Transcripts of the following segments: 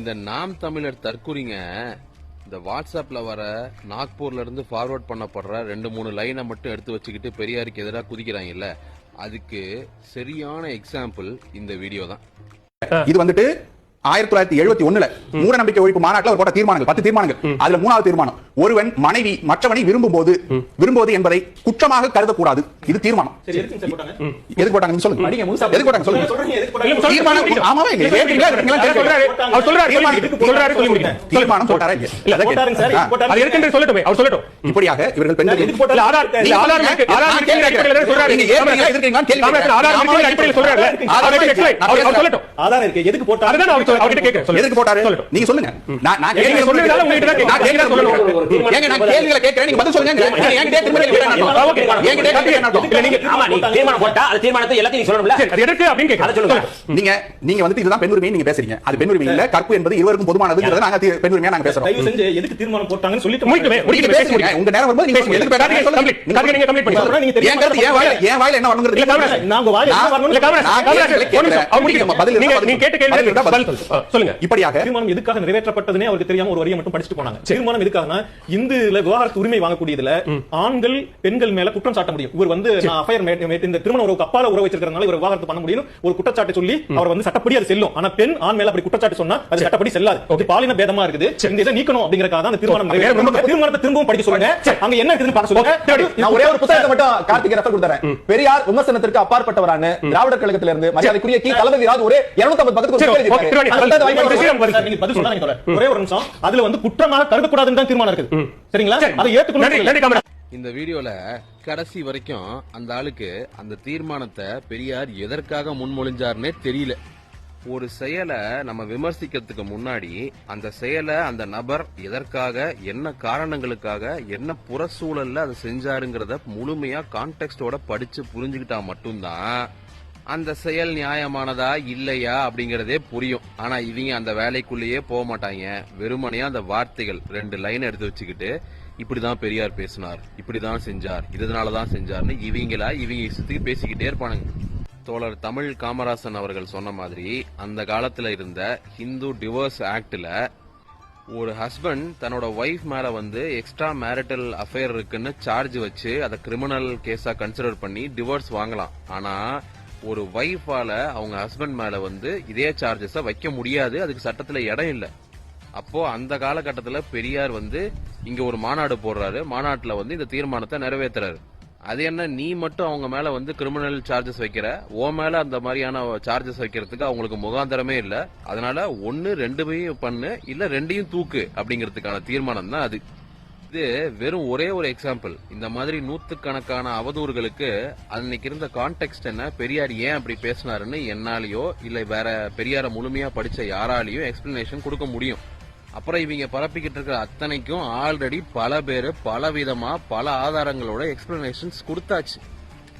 இந்த நாம் தமிழர் தற்குறிங்க இந்த வாட்ஸ்அப்ல வர நாக்பூர்ல இருந்து ஃபார்வர்ட் பண்ணப்படுற ரெண்டு மூணு லைனை மட்டும் எடுத்து வச்சுக்கிட்டு பெரியாருக்கு எதிராக குதிக்கிறாங்கல்ல அதுக்கு சரியான எக்ஸாம்பிள் இந்த வீடியோ தான். இது வந்துட்டு ஆயிரத்தி தொள்ளாயிரத்தி எழுபத்தி ஒண்ணுல மூட நம்பிக்கை ஒழிப்பு மாநாட்டில் அவர் போட்ட தீர்மானங்கள் பத்து தீர்மானங்கள். அதுல மூணாவது தீர்மானம் ஒருவன் மனைவி மற்றவனை விரும்பும் போது விரும்புவது என்பதை குற்றமாக கருதக்கூடாது. இது தீர்மானம். எதுக்கு போட்டாங்க? சொல்லுங்க. எதுக்கு போட்டாங்க? சொல்லுங்க? தீர்மானம் ஆமாவா? அவர் சொல்றாரு சொல்லி-. தீர்மானம் போட்டாரா. அது இருக்குன்னு சொல்லட்டுமே. அவர் சொல்லட்டும். இப்படியாக இவர்கள் பெண்கள் ஆதார் ஆதார் நீங்க. சொல்லுங்க. நீங்க நான் நீங்க கேள்விகளை கேட்கிறேன். நீங்க பதில் சொல்லுங்க. நீங்க நீங்க. நீங்க நீங்க வந்து இதுதான் பெண் உரிமை நீங்க பேசுறீங்க. அது பெண் உரிமை இல்ல. கற்பு என்பது இருவருக்கும் பொதுவானதுங்கிறத நாங்க பெண் உரிமையா நாங்க பேசுறோம். எதுக்கு தீர்மானம் போட்டாங்கன்னு சொல்லிட்டு. நீங்க உங்க நேரம் வரும்போது நீங்க எதுக்கு Complete. கார்த்திகை, நீங்க complete பண்ணி நீங்க வாயில வாயில என்ன வரணுங்கிறது இல்ல, காமராஜ், நான் உங்க வாயில என்ன வரணும்னு இல்ல, காமராஜ், நான் காமராஜ், கேள்வி ஒரு நிமிஷம். அவர் முடிக்கணும். பதில் இருந்தா நீங்க பதில் நீங்க கேட்ட கேள்வி பதில் இருந்தா பதில் பதில் சொல்லு. ஆ, சொல்லுங்க. இப்படியாக தீர்மானம் எதுக்காக நிறைவேற்றப்பட்டதுனே அவருக்கு தெரியாம ஒரு வரியை மட்டும் படிச்சுட்டு போனாங்க. தீர்மானம் எதுக்காகனா இந்துல விவாகரத்து உரிமை வாங்கக்கூடியதுல ஆண்கள் பெண்கள் மேல குற்றம் சாட்ட முடியும். இவர் வந்து நான் affair made- made- இந்த திருமண உறவுக்கு அப்பால உறவு வச்சிருக்கிறதுனால இவர் விவாகரத்து பண்ண முடியும் ஒரு குற்றச்சாட்டு சொல்லி அவர் வந்து சட்டப்படி அது செல்லும். ஆனா பெண் ஆண் மேல அப்படி குற்றச்சாட்டு சொன்னா அது சட்டப்படி செல்லாது. பாலின பேதமா இருக்குது. இந்த இதை நீக்கணும் அப்படிங்கறதுக்காக தான் அந்த தீர்மானம் தீர்மானத்தை திரும்பவும் படிக்க சொல்லுங்க. அங்க என்ன இருக்குதுன்னு பார்க்க சொல்லுங்க. சரி. நான் ஒரே ஒரு புத்தகத்தை மட்டும் கார்த்திக் ரெஃபர் கொடுத்தறேன். பெரியார் விமர்சனத்திற்கு அப்பாற்பட்டவரான திராவிடர் கழகத்தில இருந்து மரியாதைக்குரிய கி தளபதி ராஜ் ஒரே 250 பக்கத்துக்கு ஒரு. ஒரே ஒரு நிமிஷம். அதுல வந்து குற்றமாக கருதக்கூடாதுன்னு தான் தீர்மானம் இருக்குது. சரிங்களா? அதை காமராஜ் இந்த வீடியோல கடைசி வரைக்கும் அந்த ஆளுக்கு அந்த தீர்மானத்தை பெரியார் எதற்காக முன்மொழிஞ்சாருன்னே தெரியல. ஒரு செயலை நம்ம விமர்சிக்கிறதுக்கு முன்னாடி அந்த செயலை அந்த நபர் எதற்காக என்ன காரணங்களுக்காக என்ன புற சூழல்ல அதை செஞ்சாருங்கிறத முழுமையா கான்டெக்டோட படிச்சு புரிஞ்சுக்கிட்டா மட்டும்தான் அந்த செயல் நியாயமானதா இல்லையா அப்படிங்கறதே புரியும். ஆனா இவங்க அந்த வேலைக்குள்ளேயே போக மாட்டாங்க. வெறுமனையா அந்த வார்த்தைகள் ரெண்டு லைன் எடுத்து வச்சுக்கிட்டு இப்படிதான் பெரியார் பேசினார் இப்படிதான் செஞ்சார் இதனாலதான் செஞ்சார்னு இவங்களா இவங்க இஷ்டத்துக்கு பேசிக்கிட்டே இருப்பானுங்க. தோழர் தமிழ் காமராசன் அவர்கள் சொன்ன மாதிரி அந்த காலத்தில் இருந்த ஹிந்து டிவோர்ஸ் ஆக்டில் ஒரு ஹஸ்பண்ட் தன்னோட ஒய்ஃப் மேல வந்து எக்ஸ்ட்ரா மேரிட்டல் அஃபேர் இருக்குன்னு சார்ஜ் வச்சு அதை கிரிமினல் கேஸா கன்சிடர் பண்ணி டிவோர்ஸ் வாங்கலாம். ஆனா ஒரு ஒய்ஃபால அவங்க ஹஸ்பண்ட் மேல வந்து இதே சார்ஜஸை வைக்க முடியாது. அதுக்கு சட்டத்துல இடம் இல்லை. அப்போ அந்த காலகட்டத்தில் பெரியார் வந்து இங்க ஒரு மாநாடு போடுறாரு. மாநாட்டில் வந்து இந்த தீர்மானத்தை நிறைவேற்றுறாரு அது என்ன நீ மட்டும் அவங்க மேல வந்து கிரிமினல் சார்ஜஸ் வைக்கிற ஓ மேல அந்த மாதிரியான சார்ஜஸ் வைக்கிறதுக்கு அவங்களுக்கு முகாந்திரமே இல்ல. அதனால ஒன்னு ரெண்டுமையும் பண்ணு இல்ல ரெண்டையும் தூக்கு அப்படிங்கிறதுக்கான தீர்மானம் தான் அது. இது வெறும் ஒரே ஒரு எக்ஸாம்பிள் இந்த மாதிரி நூத்துக்கணக்கான அவதூறுகளுக்கு அன்னைக்கு இருந்த கான்டெக்ட் என்ன பெரியார் ஏன் அப்படி பேசினாருன்னு என்னாலேயோ இல்ல வேற பெரியார முழுமையா படிச்ச யாராலையும் எக்ஸ்பிளனேஷன் கொடுக்க முடியும். அப்புறம் இவங்க பரப்பிக்கிட்டு இருக்கிற அத்தனைக்கும் ஆல்ரெடி பல பேர் பல விதமா பல ஆதாரங்களோட எக்ஸ்பிளனேஷன்ஸ் கொடுத்தாச்சு.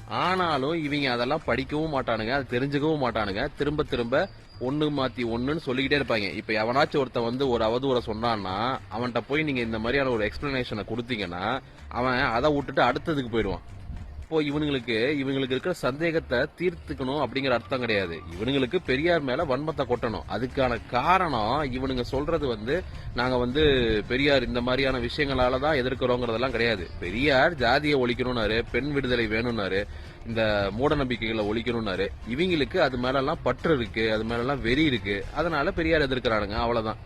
ஆனாலும் இவங்க அதெல்லாம் படிக்கவும் மாட்டானுங்க அதை தெரிஞ்சுக்கவும் மாட்டானுங்க. திரும்ப திரும்ப ஒன்று மாத்தி ஒன்றுன்னு சொல்லிக்கிட்டே இருப்பாங்க. இப்ப எவனாச்சும் ஒருத்தன் வந்து ஒரு அவதூறை சொன்னான்னா அவன்கிட்ட போய் நீங்க இந்த மாதிரியான ஒரு எக்ஸ்பிளனேஷனை கொடுத்தீங்கன்னா அவன் அதை விட்டுட்டு அடுத்ததுக்கு போயிடுவான். அப்போ இவனுங்களுக்கு இவங்களுக்கு இருக்கிற சந்தேகத்தை தீர்த்துக்கணும் அப்படிங்கிற அர்த்தம் கிடையாது. இவனுங்களுக்கு பெரியார் மேல வன்மத்தை கொட்டணும். அதுக்கான காரணம் இவனுங்க சொல்றது வந்து நாங்க வந்து பெரியார் இந்த மாதிரியான விஷயங்களால தான் எதிர்க்கிறோங்கிறதெல்லாம் கிடையாது. பெரியார் ஜாதியை ஒழிக்கணும்னாரு பெண் விடுதலை வேணும்னாரு இந்த மூட நம்பிக்கைகளை ஒழிக்கணும்னாரு. இவங்களுக்கு அது மேல எல்லாம் பற்று இருக்கு அது மேல எல்லாம் வெறி இருக்கு. அதனால பெரியார் எதிர்க்கிறானுங்க அவ்வளவுதான்.